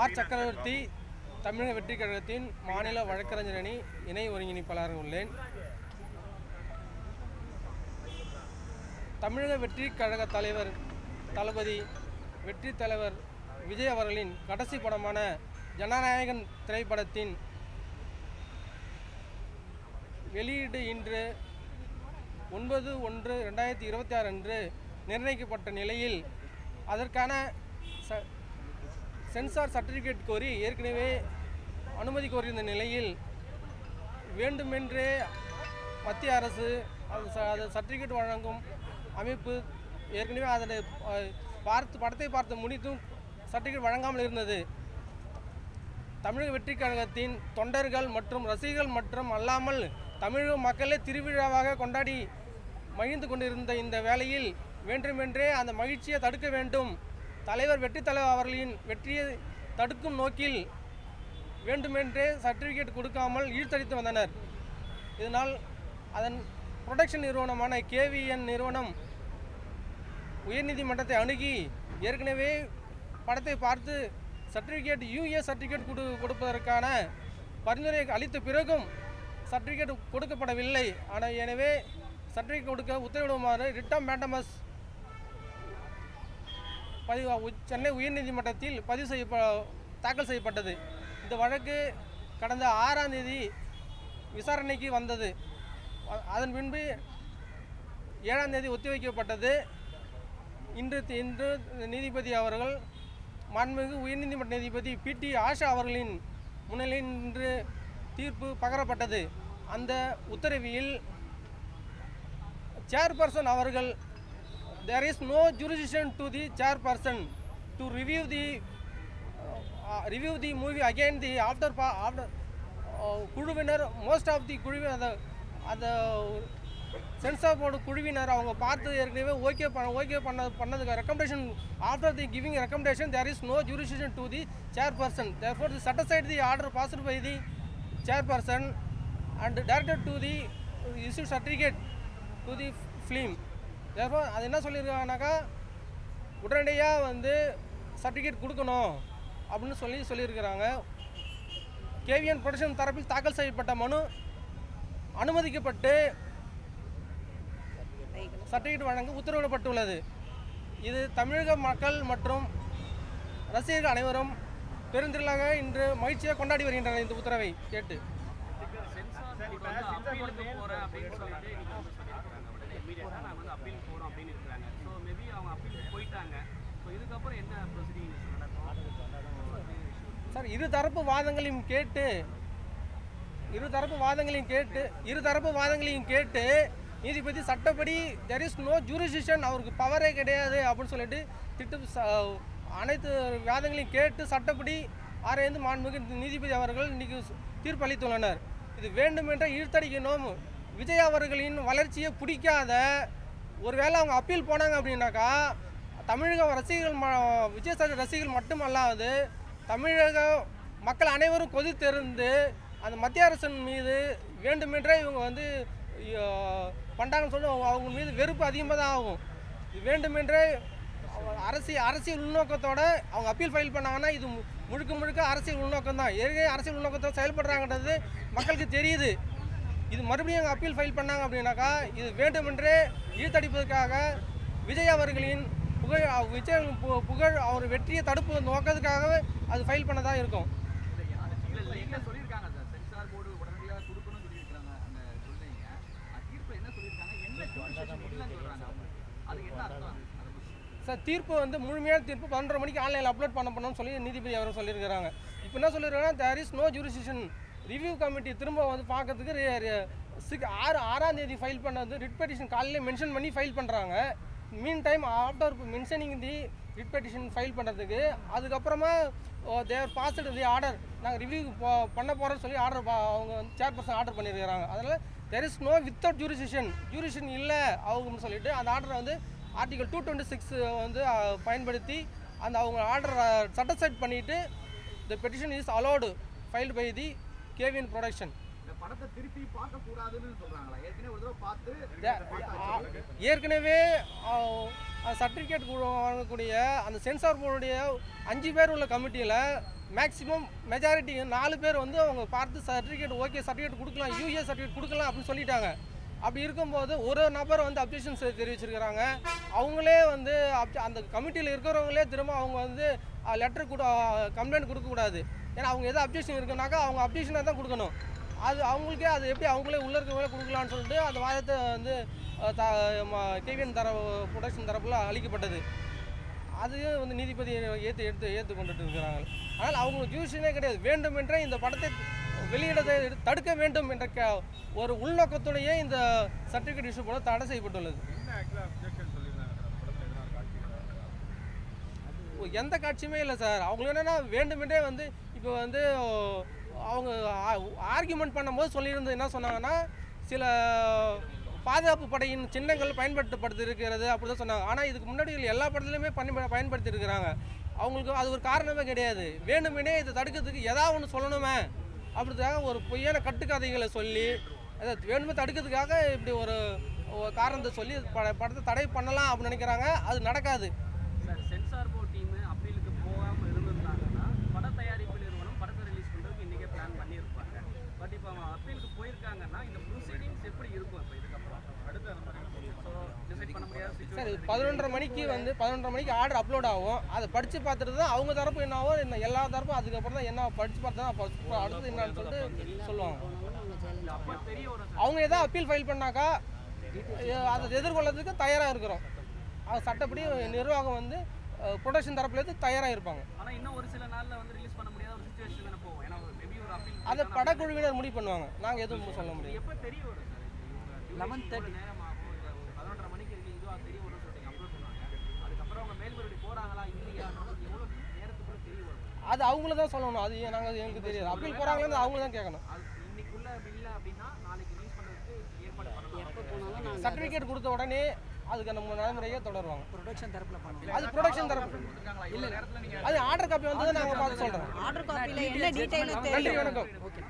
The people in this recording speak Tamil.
ஆர். சக்கரவர்த்தி தமிழக வெற்றி கழகத்தின் மாநில வழக்கறிஞர் அணி இணை ஒருங்கிணைப்பாளராக உள்ளேன். தமிழக வெற்றி கழக தலைவர் தளபதி வெற்றி தலைவர் விஜய் அவர்களின் கடைசி படமான ஜனநாயகன் திரைப்படத்தின் வெளியீடு இன்று ஒன்பது ஒன்று ரெண்டாயிரத்தி இருபத்தி ஆறு அன்று நிர்ணயிக்கப்பட்ட நிலையில் அதற்கான ச சென்சார் சர்டிஃபிகேட் கோரி ஏற்கனவே அனுமதி கோரியிருந்த நிலையில் வேண்டுமென்றே மத்திய அரசு அது அது சர்டிஃபிகேட் வழங்கும் அமைப்பு ஏற்கனவே அதில் பார்த்து படத்தை பார்த்து முடித்தும் சர்டிஃபிகேட் வழங்காமல் இருந்தது. தமிழக வெற்றி கழகத்தின் தொண்டர்கள் மற்றும் ரசிகர்கள் மற்றும் அல்லாமல் தமிழக மக்களே திருவிழாவாக கொண்டாடி மகிழ்ந்து கொண்டிருந்த இந்த வேளையில் வேண்டுமென்றே அந்த மகிழ்ச்சியை தடுக்க வேண்டும். தலைவர் வெற்றி தலைவர் அவர்களின் வெற்றியை தடுக்கும் நோக்கில் வேண்டுமென்றே சர்டிஃபிகேட் கொடுக்காமல் இழுத்தடித்து வந்தனர். இதனால் அதன் புரொடக்ஷன் நிறுவனமான கேவிஎன் நிறுவனம் உயர்நீதிமன்றத்தை அணுகி ஏற்கனவே படத்தை பார்த்து சர்டிஃபிகேட் யூஏ சர்டிஃபிகேட் கொடு கொடுப்பதற்கான பரிந்துரை அளித்த பிறகும் சர்டிஃபிகேட் கொடுக்கப்படவில்லை. ஆனால் எனவே சர்டிஃபிகேட் கொடுக்க உத்தரவிடுமாறு ரிட்டம் மேண்டமஸ் பதிவு சென்னை உயர்நீதிமன்றத்தில் பதிவு செய்ய தாக்கல் செய்யப்பட்டது. இந்த வழக்கு கடந்த ஆறாம் தேதி விசாரணைக்கு வந்தது. அதன் பின்பு ஏழாம் தேதி ஒத்திவைக்கப்பட்டது. இன்று இன்று நீதிபதி அவர்கள் மாண்புமிகு உயர்நீதிமன்ற நீதிபதி பிடி ஆஷா அவர்களின் முன்னிலையில் இன்று தீர்ப்பு பகரப்பட்டது. அந்த உத்தரவில் சேர்பர்சன் அவர்கள் there is no jurisdiction to the chairperson to review the uh, uh review the movie again the after after uh, குழுவினர் மோஸ்ட் ஆஃப் தி குழுவினர் அந்த அந்த சென்சார் போர்டு குழுவினர் அவங்க பார்த்து ஏற்கனவே ஓகே பண்ண ஓகே பண்ண பண்ணதுக்கு recommendation after the giving recommendation there is no jurisdiction to the chairperson therefore the set aside the order passed by the chairperson and directed to the issue certificate to the film therefore அது என்ன சொல்லியிருக்காங்கனாக்கா உடனடியாக வந்து சர்டிஃபிகேட் கொடுக்கணும் அப்படின்னு சொல்லி சொல்லியிருக்கிறாங்க. கேவிஎன் ப்ரொடக்ஷன் தரப்பில் தாக்கல் செய்யப்பட்ட மனு அனுமதிக்கப்பட்டு சர்டிஃபிகேட் வழங்க உத்தரவிடப்பட்டுள்ளது. இது தமிழக மக்கள் மற்றும் ரசிகர்கள் அனைவரும் பெருந்திரளாக இன்று மகிழ்ச்சியாக கொண்டாடி வருகின்றனர் இந்த உத்தரவை கேட்டு. இமீடியட்டாக நாங்கள் வந்து அப்பீல் போகிறோம் அப்படின்னு இருக்கிறாங்க ஸோ மேபி அவங்க அப்பீல் போயிட்டாங்க ஸோ இதுக்கப்புறம் என்ன ப்ரொசீடிங்ஸ் நடக்கும் சார் இரு தரப்பு வாதங்களையும் கேட்டு இரு தரப்பு வாதங்களையும் கேட்டு இரு தரப்பு வாதங்களையும் கேட்டு நீதிபதி சட்டப்படி தெர் இஸ் நோ ஜூரிசிஷன் அவருக்கு பவரே கிடையாது அப்படின்னு சொல்லிட்டு திட்டு ச- அனைத்து வாதங்களையும் கேட்டு சட்டப்படி ஆராய்ந்து மாண்புமிகு நீதிபதி அவர்கள் இன்னைக்கு தீர்ப்பு அளித்துள்ளனர் இது வேண்டுமென்றே இழுத்தடிக்கணும். விஜய் அவர்களின் வளர்ச்சியை பிடிக்காத ஒருவேளை அவங்க அப்பீல் போனாங்க அப்படின்னாக்கா தமிழக ரசிகர்கள் ம- விஜய் சார் ரசிகர்கள் மட்டுமல்லாது தமிழக மக்கள் அனைவரும் கொதித்தெறிந்து அந்த மத்திய அரசின் மீது வேண்டுமென்றே இவங்க வந்து பண்ணுறாங்கன்னு சொல்லி அவங்க- அவங்க மீது வெறுப்பு அதிகமாக தான் ஆகும். வேண்டுமென்றே அரசியல் அரசியல் உள்நோக்கத்தோட அவங்க அப்பீல் ஃபைல் பண்ணாங்கன்னா இது மு- முழுக்க முழுக்க அரசியல் உள்நோக்கம் தான் ஏற்கனவே அரசியல் உள்நோக்கத்தோட செயல்படுறாங்கன்றது மக்களுக்கு தெரியுது. இது மறுபடியும் அவங்க அப்பீல் ஃபைல் பண்ணாங்க அப்படின்னாக்கா இது வேண்டுமென்றே இழுத்தடிப்பதற்காக விஜய் அவர்களின் புகழ் விஜய் பு- புகழ் அவர் வெற்றியை தடுப்பு நோக்கத்துக்காகவே அது ஃபைல் பண்ணதாக இருக்கும். சார் தீர்ப்பு வந்து முழுமையான தீர்ப்பு பன்னெண்டரை மணிக்கு ஆன்லைனில் அப்லோட் பண்ண பண்ணணும்னு சொல்லி நீதிபதி அவர் சொல்லியிருக்கிறாங்க. இப்போ என்ன சொல்லியிருக்காங்கன்னா there is no jurisdiction review committee திரும்ப வந்து பார்க்கறதுக்கு சிக் ஆறு ஆறாம் தேதி ஃபைல் பண்ணது ரிட் பெட்டிஷன் காலையில் மென்ஷன் பண்ணி ஃபைல் பண்ணுறாங்க mean time after mentioning the writ petition file பண்ணுறதுக்கு அதுக்கப்புறமா தேவர் பாஸ்டு தி ஆர்டர் நாங்கள் ரிவ்யூ பண்ண போகிறோம்னு சொல்லி ஆர்டர் அவங்க வந்து சேர்பர்சன் ஆர்டர் பண்ணியிருக்கிறாங்க அதனால் there is no without jurisdiction jurisdiction இல்லை அவங்கன்னு சொல்லிட்டு அந்த ஆர்டரை வந்து ஆர்டிகல் டூ டுவெண்ட்டி சிக்ஸ் வந்து பயன்படுத்தி அந்த அவங்க ஆர்டரை சட்டிஸ்ஃபைட் பண்ணிவிட்டு the petition is allowed filed by the KVN production. இந்த படத்தை திருப்பி பார்க்க கூடாதுன்னு சொல்றாங்களா. ஏற்கனவே ஒரு தடவை பார்த்து ஏற்கனவே சர்டிஃபிகேட் வாங்கக்கூடிய அந்த சென்சார் போர்டுடைய அஞ்சு பேர் உள்ள கமிட்டியில் மேக்ஸிமம் மெஜாரிட்டி நாலு பேர் வந்து அவங்க பார்த்து சர்டிஃபிகேட் ஓகே சர்டிஃபிகேட் கொடுக்கலாம் யூஏ சர்டிஃபிகேட் கொடுக்கலாம் அப்படின்னு சொல்லிட்டாங்க. அப்படி இருக்கும்போது ஒரு நபர் வந்து அப்ஜெக்ஷன்ஸ் தெரிவிச்சிருக்கிறாங்க. அவங்களே வந்து அந்த கமிட்டியில் இருக்கிறவங்களே திரும்ப அவங்க வந்து லெட்டர் கொடு கம்ப்ளைண்ட் கொடுக்கக்கூடாது. ஏன்னா அவங்க எதாவது அப்ஜெக்ஷன் இருக்குனாக்கா அவங்க அப்ஜெக்ஷனாக தான் கொடுக்கணும். அது அவங்களுக்கே அது எப்படி அவங்களே உள்ள இருக்கவங்களே கொடுக்கலான்னு சொல்லிட்டு அந்த வாதத்தை வந்து த கேவிஎன் தர ப்ரொடக்ஷன் தரப்பில் அளிக்கப்பட்டது. அது வந்து நீதிபதி ஏற்று எடுத்து ஏற்று கொண்டுட்டு இருக்கிறாங்க. ஆனால் அவங்க ஜூஷனே கிடையாது. வேண்டுமென்றே இந்த படத்தை வெளியிடதை தடுக்க வேண்டும் என்ற க ஒரு உள்நோக்கத்துடைய இந்த சர்டிஃபிகேட் இஷ்யூ போல தடை செய்யப்பட்டுள்ளது. எந்த காட்சியுமே இல்லை சார். அவங்க என்னன்னா வேண்டுமென்றே வந்து இப்போ வந்து அவங்க ஆர்கியூமெண்ட் பண்ணும்போது சொல்லியிருந்தது என்ன சொன்னாங்கன்னா சில பாதுகாப்பு படையின் சின்னங்கள் பயன்படுத்தப்படுத்தி இருக்கிறது அப்படி தான் சொன்னாங்க. ஆனால் இதுக்கு முன்னாடி எல்லா படத்துலையுமே பண்ணி பயன்படுத்தி இருக்கிறாங்க அவங்களுக்கு அது ஒரு காரணமே கிடையாது. வேணுமெனே இதை தடுக்கிறதுக்கு ஏதாவது ஒன்று சொல்லணுமே அப்படின்றதுக்காக ஒரு பொய்யான கட்டுக்கதைகளை சொல்லி அதை வேணுமே தடுக்கிறதுக்காக இப்படி ஒரு ஒரு காரணத்தை சொல்லி பட- படத்தை தடை பண்ணலாம் அப்படின்னு நினைக்கிறாங்க. அது நடக்காது சார் சென்சார் போர்ட் டீம் அப்பீலுக்கு போகாம இருந்திருந்தாங்கன்னா பட தயாரிப்பு நிறுவனம் படத்தை ரிலீஸ் பண்றதுக்கு இன்னைக்கே பிளான் பண்ணியிருப்பாங்க பட் இப்போ அவங்க அப்பீலுக்கு போயிருக்காங்கன்னா இந்த ப்ரொசீடிங்ஸ் எப்படி இருக்கும் இப்போ இதுக்கப்புறம் அடுத்த ஸோ டிசைட் பண்ண முடியாத சார் சுச்சுவேஷன் பதினொன்றரை மணிக்கு வந்து பதினொன்றரை மணிக்கு ஆர்டர் அப்லோட் ஆகும். அதை படித்து பார்த்துட்டு தான் அவங்க தரப்பு என்னவோ என்ன எல்லா தரப்பும் அதுக்கப்புறம் தான் என்ன படித்து பார்த்து தான் அடுத்தது என்னன்னு சொல்லிட்டு சொல்லுவாங்க. அப்போ தெரிய வரும் சார் அவங்க எதாவது அப்பீல் ஃபைல் பண்ணாக்கா அதை எதிர்கொள்ளறதுக்கு தயாராக இருக்கிறோம். அது சட்டப்படி நிர்வாகம் வந்து ப்ரொடக்ஷன் தரப்புலேருந்து தயாராக இருப்பாங்க. ஆனா இன்னும் ஒரு சில நாள்ல வந்து ரிலீஸ் பண்ண முடியாத ஒரு சுச்சுவேஷன் தானே போகும். ஏன்னா மேபி ஒரு அப்பீல் அதை படக்குழுவினர் முடிவு பண்ணுவாங்க. நாங்கள் எதுவும் சொல்ல முடியாது. எப்போ தெரிய வரும் சார் லெவன் தேர்ட்டி நேரம் ஆகும். இல்ல ஒரு பதினொன்றரை மணிக்கு இருக்கு இதுவா தெரிய வரும்னு சொல்லிட்டு அப்லோட் பண்ணுவாங்க அதுக்கப்புறம் அவங்க மேல்முறையீடு போறாங்களா இல்லையா எவ்வளோ நேரத்துக்குள்ள தெரிய வரும் அது அவங்கள தான் சொல்லணும். அது நாங்கள் எனக்கு தெரியாது. அப்பீல் போகிறாங்களேன்னு அவங்கள தான் கேட்கணும். சர்டிஃபிகேட் கொடுத்த உடனே அதுக்கு நம்ம நடைமுறையே தொடருவாங்க. ப்ரொடக்ஷன் தரப்புல பண்ணுவோம். அது ப்ரொடக்ஷன் தரப்பு. இல்ல. நேரத்துல நீங்க அது ஆர்டர் காப்பி வந்தது நாங்கள் பார்த்து சொல்கிறோம் ஆர்டர் காப்பியில் என்ன டீட்டெயில் நன்றி வணக்கம். ஓகே.